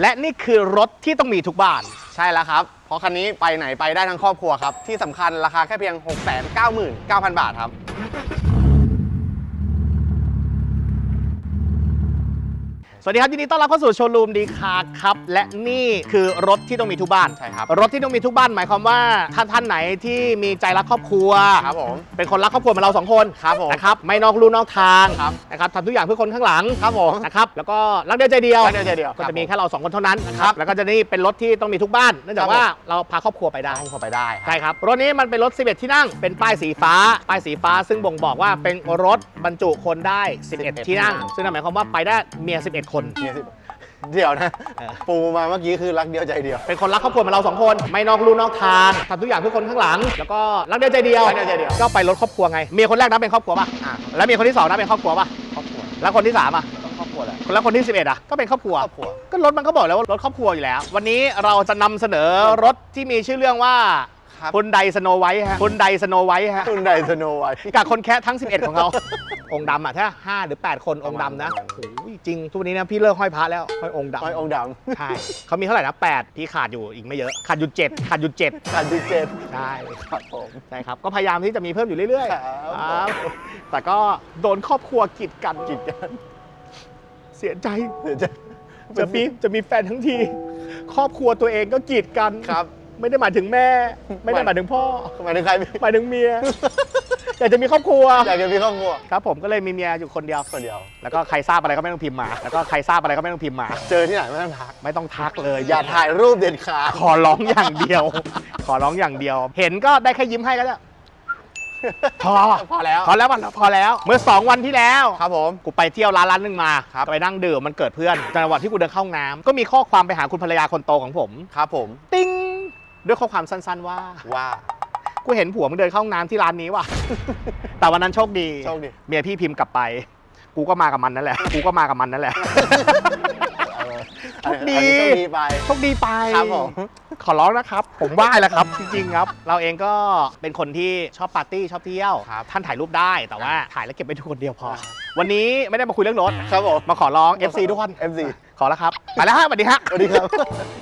และนี่คือรถที่ต้องมีทุกบ้าน ใช่แล้วครับ เพราะคันนี้ไปไหนไปได้ทั้งครอบครัวครับ ที่สำคัญราคาแค่เพียง 699,000 บาทครับ สวัสดีครับยินดีต้อนรับเข้าสู่โชว์รูมดีคาร์ครับ และนี่คือรถที่ต้องมีทุกบ้านใช่ครับ รถที่ต้องมีทุกบ้านหมายความว่าท่านท่านไหนที่มีใจรักครอบครัว ครับผม เป็นคนรักครอบครัวเหมือนเราสองคนครับผมนะครับไม่นอกลู่นอกทางครับนะครับทำทุกอย่างเพื่อคนข้างหลังครับผมนะครับแล้วก็รักเดียวใจเดียวรักเดียวใจเดียวก็ครับจะมีแค่เราสองคนเท่านั้นนะคครัรับบแล้วก็จะนี่เป็นรถที่ต้องมีทุกบ้านเนื่องจากครับว่าเราพาครอบครัวไปได้ได้เข้าไปได้ครับใช่ครับรถนี้มันเป็นรถ 11 ที่นั่งเป็นป้ายสีฟ้าป้ายสีฟ้า ซึ่งบ่งบอกว่าเป็นรถบรรจุคนได้ 11 ที่นั่ง ซึ่งนั่นหมายความว่าไปได้เมีย 11คนเนี่ยสิเดี๋ยวนะเออปูมาเมื่อกี้คือรักเดียวใจเดียว เป็นคนรักครอบครัวเหมือนเราสองคน ไม่นอกลู่นอกทางทำทุกอย่างเพื่อคนข้างหลัง แล้วก็รักเดียวใจเดียวรักเดียวใจเดียว ก็ไปรถครอบครัวไง เมียคนแรกนับเป็นครอบครัวป่ะอะแล้วเมียคนที่สองนับเป็นครอบครัวป่ะ ครอบครัว แล้วคนที่สามอะต้องครอบครัวแหละแล้วคนที่ 11 อะ ก็เป็นครอบครัวครอบครัว ก็รถมันก็บอกแล้วว่ารถครอบครัวอยู่แล้ว วันนี้เราจะนำเสนอรถที่มีชื่อเรื่องว่า ครับฮุนไดสโนไวท์ฮะฮุนไดสโนไวท์ฮะคุณไดสโนไวท์ กับคนแค่ทั้ง 11 ของเขา องค์ดำอะถ้าห้าหรือ 8 คนองค์ดำนะประมาณโอ้ยจริง ทุกวันนี้นะพี่เลิกห้อยพระแล้วห้อยองค์ดน้อยองค์ดำใช่เขามีเท่าไหร่นะ8พี่ขาดอยู่อีกไม่เยอะ ขาดอยู่ 7 ขาดอยู่7ำการดีเจใช่ครับผม ใช่ครับ ก็พยายามที่จะมีเพิ่มอยู่เรื่อยครับครับแต่ก็โดนครอบครัวกีดกันกีดกันเสียใจ เดี๋ยวจะจะมีจะมีแฟนทั้งที ครอบครัวตัวเองก็กีดกันครับ ไม่ได้หมายถึงแม่ ไม่ได้หมายถึงพ่อ หมายถึงใครหมายถึงเมีย อยากจะมีครอบครัว อยากจะมีครอบครัว ครับผมก็เลยมีเมียอยู่คนเดียวคนเดียว แล้วก็ใครทราบอะไรก็ไม่ต้องพิมพ์มา แล้วก็ใครทราบอะไรก็ไม่ต้องพิมพ์มา เจอที่ไหนไม่ต้องทัก ไม่ต้องทักเลย อย่าถ่ายรูปเด็ดขาด ขอร้องอย่างเดียว ขอร้องอย่างเดียว เห็นก็ได้แค่ยิ้มให้ก็ได้พอพอแล้วพอแล้วพอแล้ว เมื่อ 2 วันที่แล้วครับผมกูไปเที่ยวร้านร้านหนึ่งมาครับไปนั่งดื่มมันเกิดเพื่อนจังหวะที่กูเดินเข้าห้องน้ำก็มีข้อความไปหาคุณภรรยาคนโตของผมครับผม ติ้ง ด้วยข้อความสั้นๆว่า ว่า กูเห็นผัวมึงเดินเข้าห้องน้ำที่ร้านนี้ว่ะ แต่วันนั้นโชคดี โชคดี เมียพี่พิมพ์กลับไป กูก็มากับมันนั่นแหละ กูก็มากับมันนั่นแหละเออโชคดี อันนี้โชคดีไป โชคดีไปครับผม ขอร้องนะครับ ผมไหว้แล้วครับ จริงๆครับ เราเองก็เป็นคนที่ชอบปาร์ตี้ชอบเที่ยว ครับท่านถ่ายรูปได้แต่ว่าถ่ายแล้วเก็บไว้ดูคนเดียวพอวันนี้ไม่ได้มาคุยเรื่องรถ ครับผมมาขอร้อง FC ทุกคน FC ข อแล้วครับ ไปแล้วฮะสวัสดีฮะสวัสดีครับ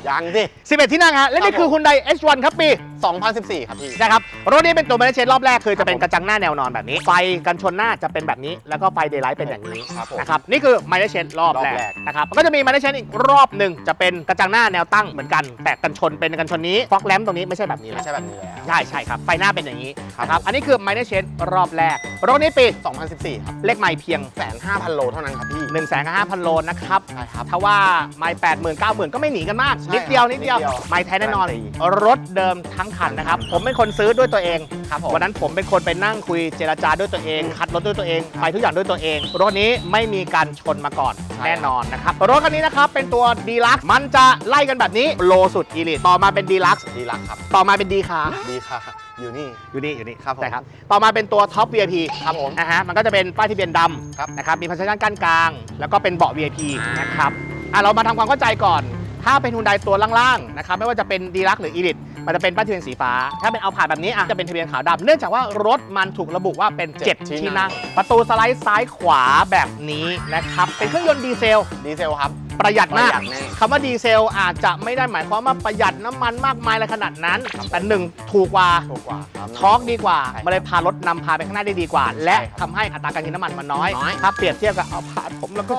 ยังสิ11 ที่นั่งฮะ และนี่ครับคือผมคุณได H1 ครับปี 2014 ครับพี่นะครับรถนี้เป็นตัวแมนเชนรอบแรกคือจะเป็นครับผมกระจังหน้าแนวนอนแบบนี้ ไฟกันชนหน้าจะเป็นแบบนี้ แล้วก็ไฟเดย์ไลท์เป็นอย่างนี้ครับผม นะครับนี่คือไมเชนรอบแรรอบแรกกนะครับก็จะมีไมเชนอีกรอบหนึ่งจะเป็นกระจังหน้าแนวตั้งเหมือนกัน แต่กันชนเป็นกันชนนี้ฟอกแลมตรงนี้ไม่ใช่แบบนี้ไม่แล้ว ใช่แบบนี้แล้ว ใช่ใช่ครับ ไฟหน้าเป็นอย่างนี้ครับ นะครับ อันนี้คือไมเชนรอบแรกรถนี้ปี 2014 ครับ เลขไม่เพียงแสนห้าพันโลเท่านั้นครับพี่1นึ่งแสนห้าพันโลนะครับ ใช่ครับ ถ้าว่าไม่แปดหมื่นเก้าหมื่นก็ไม่หนีกันมาก ใช่นิดเดียวครับนิดเดียว นิดเดียวไม่แท้แน่นอน การันตี รถเดิมทั้งคันนะครับ ผมเป็นคนซื้อด้วยตัวเองครับผมวันนั้นผมเป็นคนไปนั่งคุยเจรจาด้วยตัวเอง คัดรถด้วยตัวเองไปทุกอย่างด้วยตัวเอง รถนี้ไม่มีการชนมาก่อนใช่แน่นอนนะครับรถคันนี้นะครับเป็นตัวดีลักมันจะไล่กันแบบนี้โลสุดอีลิตต่อมาเป็นดีลักดีรักครับต่อมาเป็นดีคาดีค่ะอยู่นี่อยู่นี่อยู่นี่ครับผมใช่ครับต่อมาเป็นตัวท็อป VIP ครับผมนะฮะมันก็จะเป็นป้ายทะเบียนดครับำนะครับมีพันธชันกั้นกลาง แล้วก็เป็นเบาะ VIP นะครับอะเรามาทำความเข้าใจก่อน ถ้าเป็นฮุนไดตัวล่างๆนะครับไม่ว่าจะเป็นดีลักหรืออีลิต มันจะเป็นป้ายทะเบียนสีฟ้า ถ้าเป็นเอาผ่านแบบนี้อะจะเป็นทะเบียนขาวดำเนื่องจากว่ารถมันถูกระบุว่าเป็นเจ็ด7ที่ที่นั่นั่งงประตูสไลด์ซ้ายขวาแบบนี้นะครับ เป็นเครื่องยนต์ดีเซล ดีเซลครับ ประหยัดมากประหยัดแน่ คำว่าดีเซลอาจจะไม่ได้หมายความว่าประหยัดน้ำมันมากมายอะไรขนาดนั้น แต่หนึ่งถูกกว่า ถูกกว่าครับ ทอร์กดีกว่าใช่มันเลยพารถนำพาไปข้างหน้าได้ดีกว่า และใช่ครับทำให้อัตราการกินน้ำมันมันน้อย น้อย ถ้าเปรียบเทียบกับเอาผ่านผมแล้วก็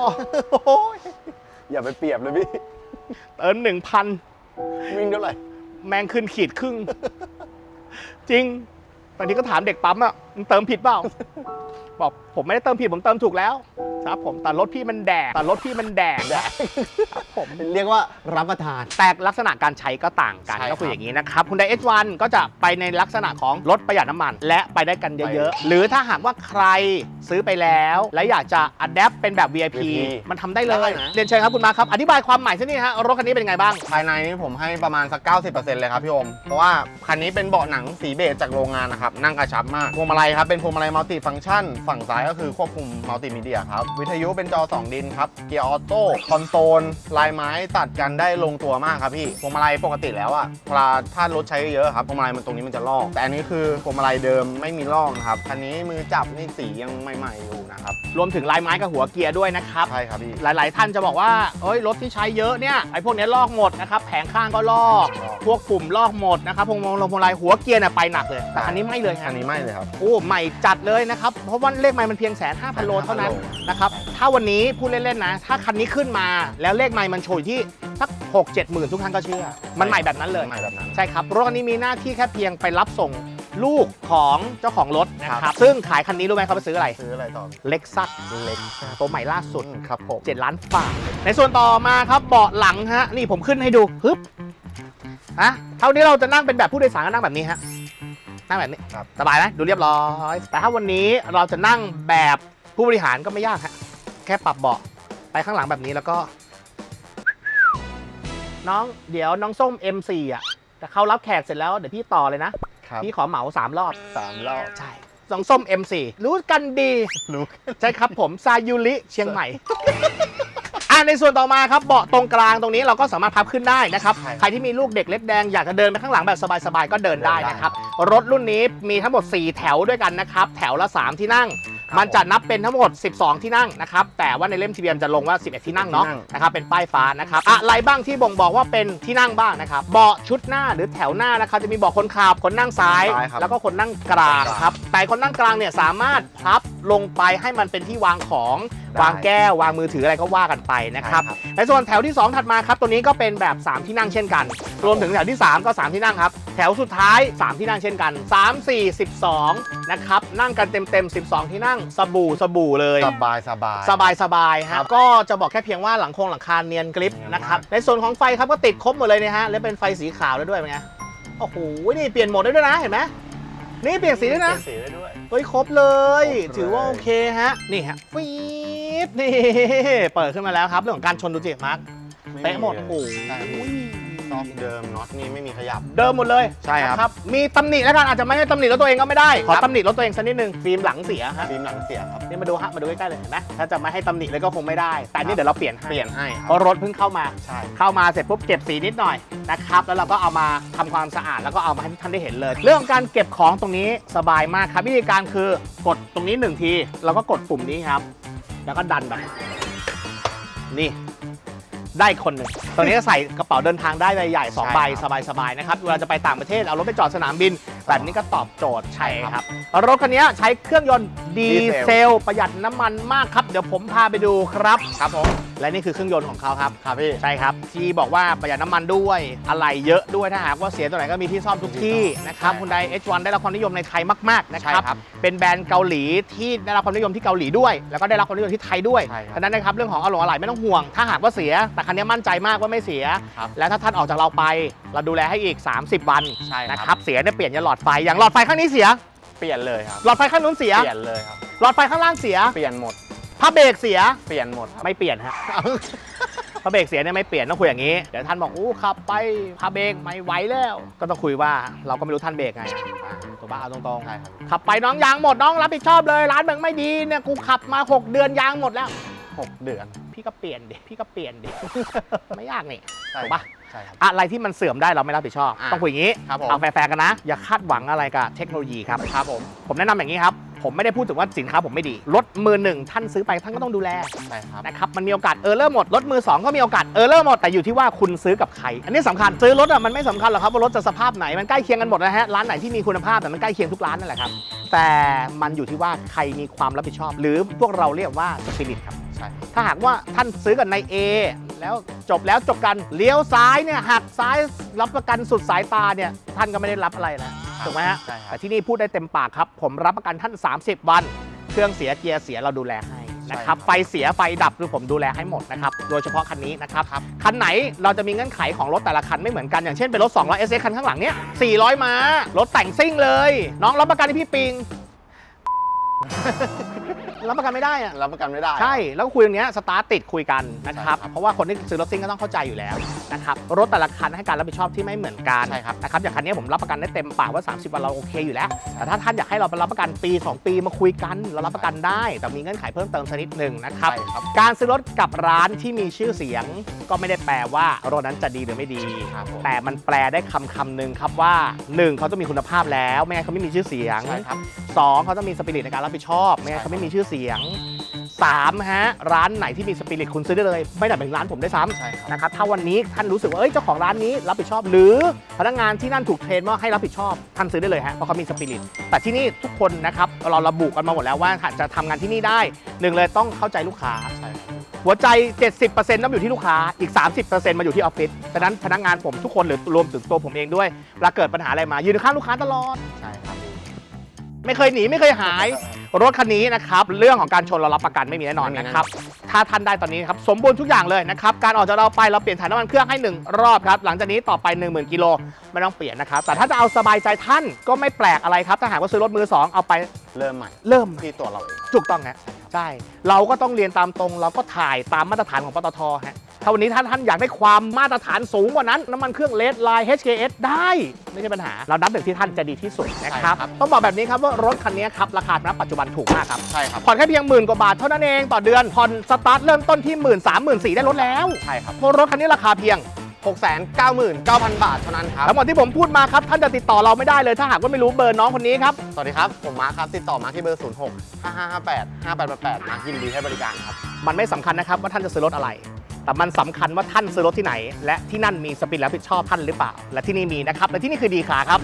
อย่าไปเปรียบเลยพี่ เติมหนึ่งพันวิ่งเท่าไหร่ แมงขึ้นขีดครึ่ง จริงบางทีก็ถามเด็กปั๊มอะมึงเติมผิดเปล่า บอกผมไม่ได้เติมผิดผมเติมถูกแล้ว ครับ ผมแต่รถพี่มันแดกแต่รถพี่มันแดกครับผม เรียกว่ารับประทาน แต่ลักษณะการใช้ก็ต่างกัน ใช่ก็คือครับอย่างนี้นะครับคุณไดเอ one ก็จะไปในลักษณะของรถประหยัดน้ำมัน และไปได้กันเยอะๆ หรือถ้าหากว่าใครซื้อไปแล้ว และอยากจะอัดแอปเป็นแบบ VIP มันทำได้เลยได้นะ เรียนเชิญครับคุณมาร์คครับ อธิบายความหมายสักนิดฮะรถคันนี้เป็นยังไงบ้าง ภายในนี่ผมให้ประมาณสัก 90%เลยครับพี่โอม เพราะว่าคันนี้เป็นเบาะหนังสีเบจจากโรงงานนะครับ นั่งกระชับมากพวงมาลัยลัยครับเป็นพวงมาลัยมัลติฟังก์ชัน ฝั่งซ้ายก็คือควบคุมมัลติมีเดียครับ วิทยุเป็นจอ 2 ดินครับ เกียร์ออโต้คอนโซลลายไม้ตัดกันได้ลงตัวมากครับพี่พวงมาลัยปกติแล้วอะเวลาถ้ารถใช้เยอะครับพวงมาลัยมันตรงนี้มันจะลอก แต่อันนี้คือพวงมาลัยเดิมไม่มีลอกนะครับคันนี้มือจับนี่สียังใหม่ๆอยู่ นะครับ รวมถึงลายไม้กับหัวเกียร์ด้วยนะครับ ใช่ครับพี่หลาย ๆ ท่านจะบอกว่าเอ้ยรถที่ใช้เยอะเนี่ยไอ้พวกเนี้ยลอกหมดนะครับแผงข้างก็ลอกลอกพวกปุ่มลอกหมดนะครับพวงมาลงพวงมาลัยหัวเกียร์น่ะไปหนักเลย แต่อันนี้ไม่เลยฮะ อันนี้ไม่เลยครับ โอ้ใหม่จัดเลยนะครับ เพราะว่าเลขไมล์มันเพียงแสนห้าพันโลเท่านั้นโลนะครับ ถ้าวันนี้พูดเล่น ๆ นะ ถ้าคันนี้ขึ้นมาแล้วเลขไมล์มันโชยที่สัก6 7หมื่นทุกท่านก็เชื่อ มันใหม่แบบนั้นเลย ใหม่แบบนั้น ใช่ครับ รถคันนี้มีหน้าที่แค่เพียงไปรับส่ง ลูกของเจ้าของรถนะคครัรับบซึ่งขายคันนี้รู้ไหมเขาไปซื้ออะไร ซื้ออะไรต่อเล็กซัสเล็กตัวใหม่ล่าสุดครับผม7ล้านฝาในส่วนต่อมาครับเบาะหลังฮะนี่ผมขึ้นให้ดูฮึบฮะเท่านี้เราจะนั่งเป็นแบบผู้โดยสารก็นั่งแบบนี้ฮะนั่งแบบนี้ครับสบายไหมดูเรียบร้อย แต่ถ้าวันนี้เราจะนั่งแบบผู้บริหารก็ไม่ยากฮะแค่ปรับเบาะไปข้างหลังแบบนี้แล้วก็ น้องเดี๋ยวน้องส้ม M4 อะแต่เขารับแขกเสร็จแล้วเดี๋ยวพี่ต่อเลยนะ ครับ พี่ขอเหมาสามรอบ สามรอบใช่น้องส้ม M4 รู้กันดี รู้ใช่ครับผมซายูริเชียงใหม่ อะในส่วนต่อมาครับเบาะตรงกลางตรงนี้เราก็สามารถพับขึ้นได้นะครับใช่ใครที่มีลูกเด็กเล็กแดงอยากจะเดินไปข้างหลังแบบสบายๆก็เดินได้นะครับรถรุ่นนี้มีทั้งหมด 4 แถวด้วยกันนะครับแถวละ 3 ที่นั่ง มันจะนับเป็นทั้งหมด 12 ที่นั่งนะครับแต่ว่าในเล่มทะเบียนจะลงว่า 11 ที่นั่งเนาะที่นั่งนะครับเป็นป้ายฟ้านะครับอะไรบ้างที่บ่งบอกว่าเป็นที่นั่งบ้างนะครับเบาะชุดหน้าหรือแถวหน้านะครับจะมีเบาะคนขับคนนั่งซ้าย ซ้ายครับ แล้วก็คนนั่งกลางครับแต่คนนั่งกลางเนี่ยสามารถพับลงไปให้มันเป็นที่วางของได้ วางแก้ววางมือถืออะไรก็ว่ากันไปนะครับใช่ครับในส่วนแถวที่ 2 ถัดมาครับตัวนี้ก็เป็นแบบ 3 ที่นั่งเช่นกัน รวมถึงแถวที่ 3 ก็ 3 ที่นั่งครับ แถวสุดท้าย 3 ที่นั่งเช่นกัน 3 4 12 นะครับ นั่งกันเต็มๆ 12 ที่นั่งสบู่สบู่เลยสบายสบายสบายสบายๆคฮะรับก็จะบอกแค่เพียงว่าหลังโครงหลังคาเนียนกริปเนียนนะครับมากในส่วนของไฟครับก็ติดครบหมดเลยนะฮะและเป็นไฟสีขาวแล้วด้วยเป็นไงโอ้โหนี่เปลี่ยนโหมดได้ด้วยนะเห็นไหมนี่เปลี่ยนสีด้วยนะเปลี่ยสีได้ด้วยเฮ้ยครบเลยครบเลย ถือว่าโอเคฮะนี่ฮะฟี ดนี่เปิดขึ้นมาแล้วครับเรื่องของการชนดูจิมาร์คเป๊ะหมดโอ้โหใช่ครับซอกเดิมน็อตนี่ไม่มีขยับ เดิมหมดเลยใช่ครับ นะมีตำหนิแล้วกันอาจจะไม่ให้ตำหนิรถตัวเองก็ไม่ได้ ขอครับตำหนิรถตัวเองสักนิดนึงฟิล์มหลังเสียฮะฟิล์มหลังเสียครับ นี่มาดูฮะมาดูใกล้ๆเลยเห็นไหมถ้าจะไม่ให้ตำหนิเลยก็คงไม่ได้ แต่อันนี่เดี๋ยวเราเปลี่ยนให้เปลี่ยนให้คเพรับราะรถเพิ่งเข้ามา ใช่เข้ามาเสร็จปุ๊บเก็บสีนิดหน่อยนะครับ แล้วเราก็เอามาทำความสะอาดแล้วก็เอามาให้ทุกท่านได้เห็นเลย เรื่องของการเก็บของตรงนี้สบายมากครับวิธีการคือกดตรงนี้หนึ่งทีเราก็กดปุ่มนี้ครับ แล้วก็ดันแบบ นี่ ได้คนหนึ่งตรงนี้ก็ใส่กระเป๋าเดินทางได้ใบใหญ่สองใบสบายๆนะครับเวลาจะไปต่างประเทศเอารถไปจอดสนามบิน แบบนี้ก็ตอบโจทย์ใช่ครับรถคันนี้ใช้เครื่องยนต์ดีเซลประหยัดน้ำมันมากครับ เดี๋ยวผมพาไปดูครับ ครับผม และนี่คือเครื่องยนต์ของเขาครับครับพี่ใช่ครับที่บอกว่าประหยัดน้ำมันด้วยอะไรเยอะด้วยถ้าหากว่าเสียตัวไหนก็มีที่ซ่อมทุกที่นะครับใช่คุณได H1 ได้รับความนิยมในไทยมากๆนะคใช่รับครับเป็นแบรนด์เกาหลีที่ได้รับความนิยมที่เกาหลีด้วย แล้วก็ได้รับความนิยมที่ไทยด้วยใช่ครับฉะนั้นนะครับเรื่องของอารมณ์อะไรไม่ต้องห่วง ถ้าหากว่าเสีย แต่คันนี้มั่นใจมากว่าไม่เสียครับแล้วถ้าท่านออกจากเราไป เราดูแลให้อีก 30 วันใช่นะคครัรับบเสียเนี่ยเปลี่ยนยันหลอดไฟอย่างหลอดไฟข้างนี้เสีย เปลี่ยนเลยครับหลอดไฟข้างนู้นเสียเปลี่ยนเลยครับหลอดไฟข้างล่างเสียเปลี่ยนหมด ผ้าเบรกเสียเปลี่ยนหมดครับ ไม่เปลี่ยนฮะพาเบรกเสียเนี่ยไม่เปลี่ยนต้องคุยอย่างนี้ เดี๋ยวท่านบอกอู้ขับไปพาเบรกไม่ไหวแล้ว ก็ต้องคุยว่าเราก็ไม่รู้ท่านเบรกไงอะตัวบ้าเอาตรงใช่ครับๆขับไปน้องยางหมดน้องรับผิดชอบเลย ร้านมึงไม่ดีเนี่ยกูขับมา 6 เดือนยางหมดแล้วหกเดือน พี่ก็เปลี่ยนดิพี่ก็เปลี่ยนดิ ไม่ยากนี่ ใช่ถูกปะ ใช่ครับ อะไรที่มันเสื่อมได้เราไม่รับผิดชอบ อะต้องคุยอย่างนี้ ครับผม เอาแฟร์ๆกันนะ อย่าคาดหวังอะไรกับเทคโนโลยีครับ ครับผม ผมแนะนำอย่างนี้ครับ ผมไม่ได้พูดถึงว่าสินค้าผมไม่ดี รถมือหนึ่งท่านซื้อไปท่านก็ต้องดูแลใช่ครับนะครับมันมีโอกาสเออร์เลอร์หมด รถมือ 2 ก็มีโอกาสเออร์เลอร์หมดแต่อยู่ที่ว่าคุณซื้อกับใคร อันนี้สำคัญซื้อรถอะมันไม่สำคัญหรอกครับว่ารถจะสภาพไหนมันใกล้เคียงกันหมดนะฮะร้านไหนที่มีคุณภาพแต่มันใกล้เคียงทุกร้านนั่นแหละครับแต่มันอยู่ที่ว่าใครมีความรับผิดชอบ หรือพวกเราเรียกว่าสปิริตครับใช่ถ้าหากว่าท่านซื้อกับนาย A แล้วจบแล้วจบกันเลี้ยวซ้ายเนี่ยหักซ้ายรับประกันสุดสายตาเนี่ยท่านก็ไม่ได้รับอะไรนะ ถูกไหมฮะใช่ครัแต่บที่นี่พูดได้เต็มปากครับ ผมรับประกันท่าน 30 วัน เครื่องเสียเกียร์เสียเราดูแลให้นะครับใช่ครับ ไฟเสียไฟดับคือผมดูแลให้หมดนะครับ โดยเฉพาะคันนี้นะครับ คันไหนเราจะมีเงื่อนไขของรถแต่ละคันไม่เหมือนกัน อย่างเช่นเป็นรถ200 SX คันข้างหลังเนี้ย400 ม้า รถแต่งซิ่งเลย น้องรับประกันให้พี่ปิง รับประกันไม่ได้อะรับประกันไม่ได้ ใช่ แล้วก็คุยตรงเนี้ยสตาร์ทติดคุยกันนะครับใช่ครับ เพราะว่าคนที่ซื้อรถซิ่งก็ต้องเข้าใจอยู่แล้วนะครับ รถแต่ละคันให้การรับผิดชอบที่ไม่เหมือนกันใช่ครับนะครับ อย่างคันนี้ผมรับประกันได้เต็มปากว่า 30 วันเราโอเคอยู่แล้ว แต่ถ้าท่านอยากให้เราไปรับประกันปี 2 ปีมาคุยกันเรารับประกันได้ แต่มีเงื่อนไขเพิ่มเติมสักนิดหนึ่งนะครับใช่ครับ การซื้อรถกับร้านที่มีชื่อเสียง ก็ไม่ได้แปลว่ารถนั้นจะดีหรือไม่ดีครับผมแต่มันแปลได้คำคำหนึ่งครับว่าหนึ่งเขาต้องมีคุณภาพแล้ว ไม่งั้นเขาไม่มีชื่อเสียงใช่ครับสองเขาต้องมีสปิริตในการรับผิดชอบ ไม่งั้นเขาไม่มีชื่อเสียงสามฮะร้านไหนที่มีสปิริตคุณซื้อได้เลย ไม่ได้เป็นร้านผมได้วยซ้ใช่ครับำนะครับถ้าวันนี้ท่านรู้สึกว่าเอ้ยเจ้าของร้านนี้รับผิดชอบ หรือพนักงานที่นั่นถูกเทรนว่าให้รับผิดชอบท่านซื้อได้เลยฮะเพราะเขามีสปิริตแต่ที่นี่ทุกคนนะครับเราระบุกันมาหมดแล้วว่าจะทำงานที่นี่ได้หนึ่งเลยต้องเข้าใจลูกค้าใช่ครับหัวใจ 70%ต้องอยู่ที่ลูกค้าอีก 30%มาอยู่ที่ออฟฟิศดังนั้นพนักงานผมทุกคนหรือรวมถึงตัวผมเองด้วยเวลาเกิดปัญหาอะไรมายืนข้างลูกค้าตลอดใช่ครับ ไม่เคยหนีไม่เคยหาย รถคันนี้นะครับเรื่องของการชนเรารับประกันไม่มีแน่นอนไม่มีแน่นอนนะครับถ้าท่านได้ตอนนี้นะครับสมบูรณ์ทุกอย่างเลยนะครับการออกจากเราไปเราเปลี่ยนถ่ายน้ำมันเครื่องให้ 1 รอบครับหลังจากนี้ต่อไป 10,000กิโลไม่ต้องเปลี่ยนนะครับแต่ถ้าจะเอาสบายใจท่านก็ไม่แปลกอะไรครับถ้าหากว่าซื้อรถมือสองเอาไปเริ่มใหม่ เริ่มที่ตัวเราเองถูกต้องฮะใช่เราก็ต้องเรียนตามตรง เราก็ถ่ายตามมาตรฐานของปตทฮะ ถ้าวันนี้ท่านท่านอยากได้ความมาตรฐานสูงกว่านั้น น้ำมันเครื่องเลดไลน์ HKS ได้ ไม่ใช่ปัญหา เรานับหนึ่งที่ท่านจะดีที่สุดนะครับใช่ครับ ต้องบอกแบบนี้ครับว่ารถคันนี้ครับ ราคาณปัจจุบันถูกมากครับ ใช่ครับ ผ่อนแค่เพียงหมื่นกว่าบาทเท่านั้นเองต่อเดือน ผ่อนสตาร์ทเริ่มต้นที่หมื่นสามหมื่นสี่ได้รถแล้ว ใช่ครับเพราะรถคันนี้ราคาเพียง699,000 บาทเท่านั้นครับทั้งหมดที่ผมพูดมาครับ ท่านจะติดต่อเราไม่ได้เลยถ้าหากว่าไม่รู้เบอร์น้องคนนี้ครับ สวัสดีครับ ผมมาร์คครับ ติดต่อมาที่เบอร์ 06 5558 5888มายินดีให้บริการครับ มันไม่สำคัญนะครับว่าท่านจะซื้อรถอะไร แต่มันสำคัญว่าท่านซื้อรถที่ไหน และที่นั่นมีสปินรับผิดชอบท่านหรือเปล่า และที่นี่มีนะครับ และที่นี่คือดีคาครับ